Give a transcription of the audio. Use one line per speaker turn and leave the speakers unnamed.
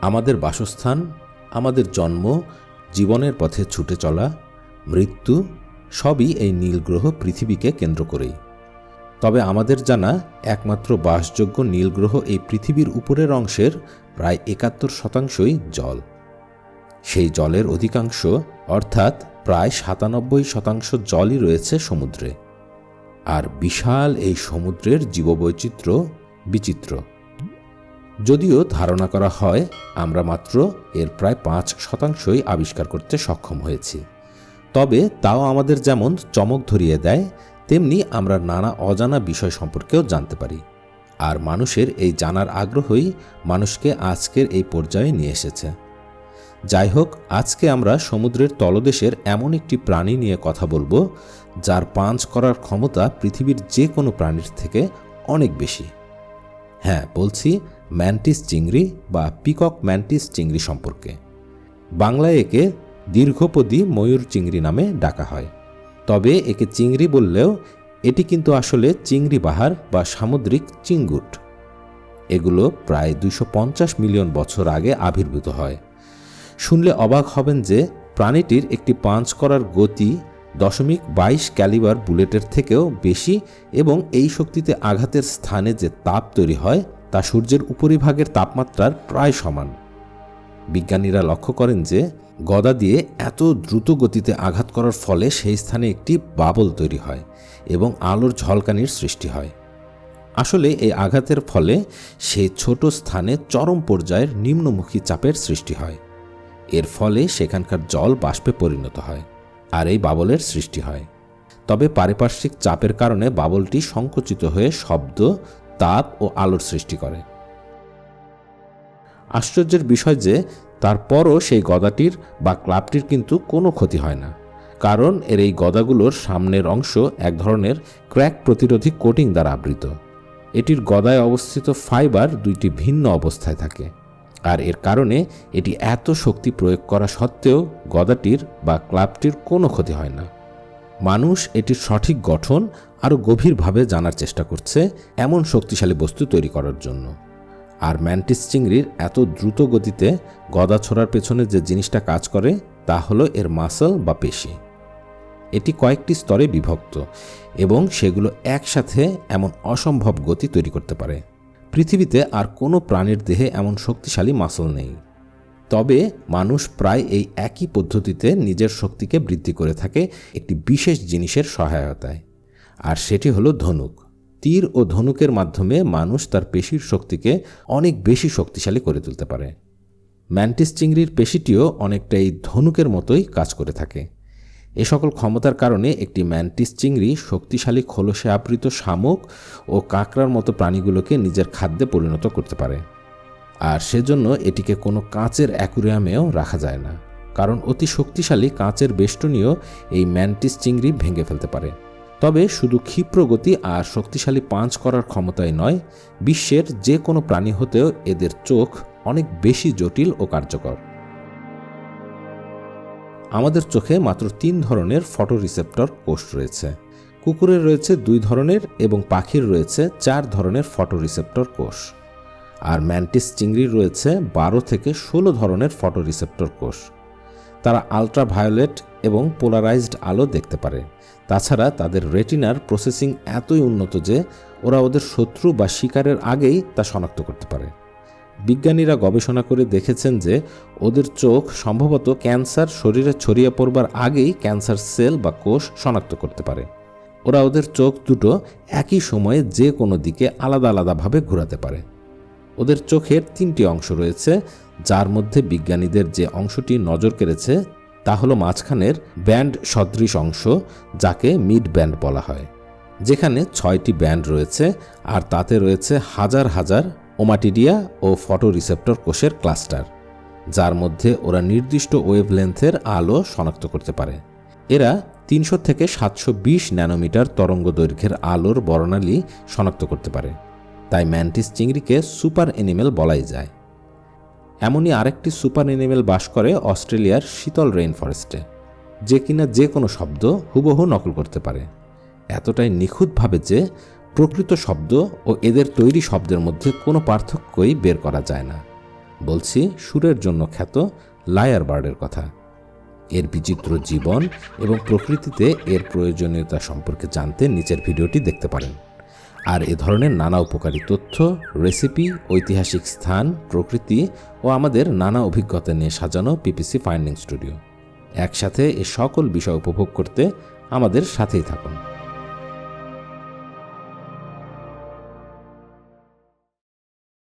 আমাদের বাসস্থান, আমাদের জন্ম, জীবনের পথে ছুটে চলা, মৃত্যু, সবই এই নীল গ্রহ পৃথিবীকে কেন্দ্র করেই। তবে আমাদের জানা একমাত্র বাসযোগ্য নীল গ্রহ এই পৃথিবীর উপরের অংশের প্রায় একাত্তর শতাংশই জল। সেই জলের অধিকাংশ, অর্থাৎ প্রায় সাতানব্বই শতাংশ জলই রয়েছে সমুদ্রে। আর বিশাল এই সমুদ্রের জীববৈচিত্র্য বিচিত্র। যদিও ধারণা করা হয়, আমরা মাত্র এর প্রায় পাঁচ শতাংশই আবিষ্কার করতে সক্ষম হয়েছি। তবে তাও আমাদের যেমন চমক ধরিয়ে দেয়, তেমনি আমরা নানা অজানা বিষয় সম্পর্কেও জানতে পারি। আর মানুষের এই জানার আগ্রহই মানুষকে আজকের এই পর্যায়ে নিয়ে এসেছে। যাই হোক, আজকে আমরা সমুদ্রের তলদেশের এমন একটি প্রাণী নিয়ে কথা বলব, যার পাঞ্চ করার ক্ষমতা পৃথিবীর যে কোনো প্রাণীর থেকে অনেক বেশি। হ্যাঁ বলছি ম্যান্টিস চিংড়ি বা পিকক ম্যান্টিস চিংড়ি সম্পর্কে। বাংলায় একে দীর্ঘপদী ময়ূর চিংড়ি নামে ডাকা হয়। তবে একে চিংড়ি বললেও এটি কিন্তু আসলে চিংড়ি বাহার বা সামুদ্রিক চিঙ্গুট এগুলো প্রায় পঞ্চাশ মিলিয়ন বছর আগে আবির্ভূত হয়। শুনলে অবাক হবেন যে প্রাণীটির একটি পাঞ্চ করার গতি দশমিক বাইশ ক্যালিবার বুলেটের থেকেও বেশি এবং এই শক্তিতে আঘাতের স্থানে যে তাপ তৈরি হয়, তা সূর্যের উপরিভাগের তাপমাত্রার প্রায় সমান। বিজ্ঞানীরা লক্ষ্য করেন যে, গদা দিয়ে এত দ্রুত গতিতে আঘাত করার ফলে সেই স্থানে একটি বাবল তৈরি হয় এবং আলোর ঝলকানির সৃষ্টি হয়। আসলে এই আঘাতের ফলে সেই ছোট স্থানে চরম পর্যায়ের নিম্নমুখী চাপের সৃষ্টি হয়। এর ফলে সেখানকার জল বাষ্পে পরিণত হয়। আর এই বাবলের সৃষ্টি হয়। তবে পারিপার্শ্বিক চাপের কারণে বাবলটি সংকুচিত হয়ে শব্দ, তাপ ও আলোর সৃষ্টি করে। আশ্চর্যের বিষয় যে, তারপরও সেই গদাটির বা ক্লাবটির কিন্তু কোনো ক্ষতি হয় না। কারণ এর এই গদাগুলোর সামনের অংশ এক ধরনের ক্র্যাক প্রতিরোধী কোটিং দ্বারা আবৃত। এটির গদায় অবস্থিত ফাইবার দুইটি ভিন্ন অবস্থায় থাকে। আর এর কারণে এটি এত শক্তি প্রয়োগ করা সত্ত্বেও গদাটির বা ক্লাবটির কোনো ক্ষতি হয় না। মানুষ এটির সঠিক গঠন আরও গভীরভাবে জানার চেষ্টা করছে এমন শক্তিশালী বস্তু তৈরি করার জন্য। আর ম্যান্টিস চিংড়ির এত দ্রুত গতিতে গদা ছোড়ার পেছনে যে জিনিসটা কাজ করে, তা হলো এর মাসল বা পেশি। এটি কয়েকটি স্তরে বিভক্ত এবং সেগুলো একসাথে এমন অসম্ভব গতি তৈরি করতে পারে। পৃথিবীতে আর কোনো প্রাণীর দেহে এমন শক্তিশালী মাসল নেই। তবে মানুষ প্রায় এই একই পদ্ধতিতে নিজের শক্তিকে বৃদ্ধি করে থাকে একটি বিশেষ জিনিসের সহায়তায়। আর সেটি হলো ধনুক। তীর ও ধনুকের মাধ্যমে মানুষ তার পেশির শক্তিকে অনেক বেশি শক্তিশালী করে তুলতে পারে। ম্যান্টিস চিংড়ির পেশিটিও অনেকটা এই ধনুকের মতোই কাজ করে থাকে। এ সকল ক্ষমতার কারণে একটি ম্যান্টিস চিংড়ি শক্তিশালী খোলসে আবৃত শামুক ও কাঁকড়ার মতো প্রাণীগুলোকে নিজের খাদ্যে পরিণত করতে পারে। আর সেজন্য এটিকে কোনো কাঁচের অ্যাকুরিয়ামেও রাখা যায় না, কারণ অতি শক্তিশালী কাঁচের বেষ্টনীয় এই ম্যান্টিস চিংড়ি ভেঙে ফেলতে পারে। তবে শুধু ক্ষিপ্র গতি আর শক্তিশালী পাঁচ করার ক্ষমতাই নয়, বিশ্বের যে কোনো প্রাণী হতেও এদের চোখ অনেক বেশি জটিল ও কার্যকর। আমাদের চোখে মাত্র তিন ধরনের ফটো রিসেপ্টর কোষ রয়েছে। কুকুরের রয়েছে দুই ধরনের এবং পাখির রয়েছে চার ধরনের ফটো রিসেপ্টর কোষ। আর ম্যান্টিস চিংড়ির রয়েছে বারো থেকে ষোলো ধরনের ফটো রিসেপ্টর কোষ। তারা আলট্রা ভায়োলেট এবং পোলারাইজড আলো দেখতে পারে। তাছাড়া তাদের রেটিনার প্রসেসিং এতই উন্নত যে ওরা ওদের শত্রু বা শিকারের আগেই তা শনাক্ত করতে পারে। বিজ্ঞানীরা গবেষণা করে দেখেছেন যে ওদের চোখ সম্ভবত ক্যান্সার শরীরে ছড়িয়ে পড়বার আগেই ক্যান্সার সেল বা কোষ শনাক্ত করতে পারে। ওরা ওদের চোখ দুটো একই সময়ে যে কোনো দিকে আলাদা আলাদাভাবে ঘোরাতে পারে। ওদের চোখের তিনটি অংশ রয়েছে, যার মধ্যে বিজ্ঞানীদের যে অংশটি নজর কেড়েছে তা হলো মাঝখানের ব্যান্ড সদৃশ অংশ, যাকে মিড ব্যান্ড বলা হয়। যেখানে ছয়টি ব্যান্ড রয়েছে আর তাতে রয়েছে হাজার হাজার ওমাটিডিয়া ও ফটো রিসেপ্টর কোষের ক্লাস্টার, যার মধ্যে ওরা নির্দিষ্ট ওয়েভলেন্থের আলো শনাক্ত করতে পারে। এরা তিনশো থেকে সাতশো বিশ ন্যানোমিটার তরঙ্গ দৈর্ঘ্যের আলোর বর্ণালী শনাক্ত করতে পারে। তাই ম্যান্টিস চিংড়িকে সুপার এনিমেল বলাই যায়। এমনই আরেকটি সুপার এনিমেল বাস করে অস্ট্রেলিয়ার শীতল রেইন ফরেস্টে যে কিনা যে কোনো শব্দ হুবহু নকল করতে পারে। এতটাই নিখুঁতভাবে যে প্রকৃত শব্দ ও এদের তৈরি শব্দের মধ্যে কোনো পার্থক্যই বের করা যায় না। বলছি, সুরের জন্য খ্যাত লায়ার বার্ডের কথা। এর বিচিত্র জীবন এবং প্রকৃতিতে এর প্রয়োজনীয়তা সম্পর্কে জানতে নিচের ভিডিওটি দেখতে পারেন। আর এ ধরনের নানা উপকারী তথ্য, রেসিপি, ঐতিহাসিক স্থান, প্রকৃতি ও আমাদের নানা অভিজ্ঞতা নিয়ে সাজানো পিপিসি ফাইন্ডিং স্টুডিও। একসাথে এ সকল বিষয় উপভোগ করতে আমাদের সাথেই থাকুন।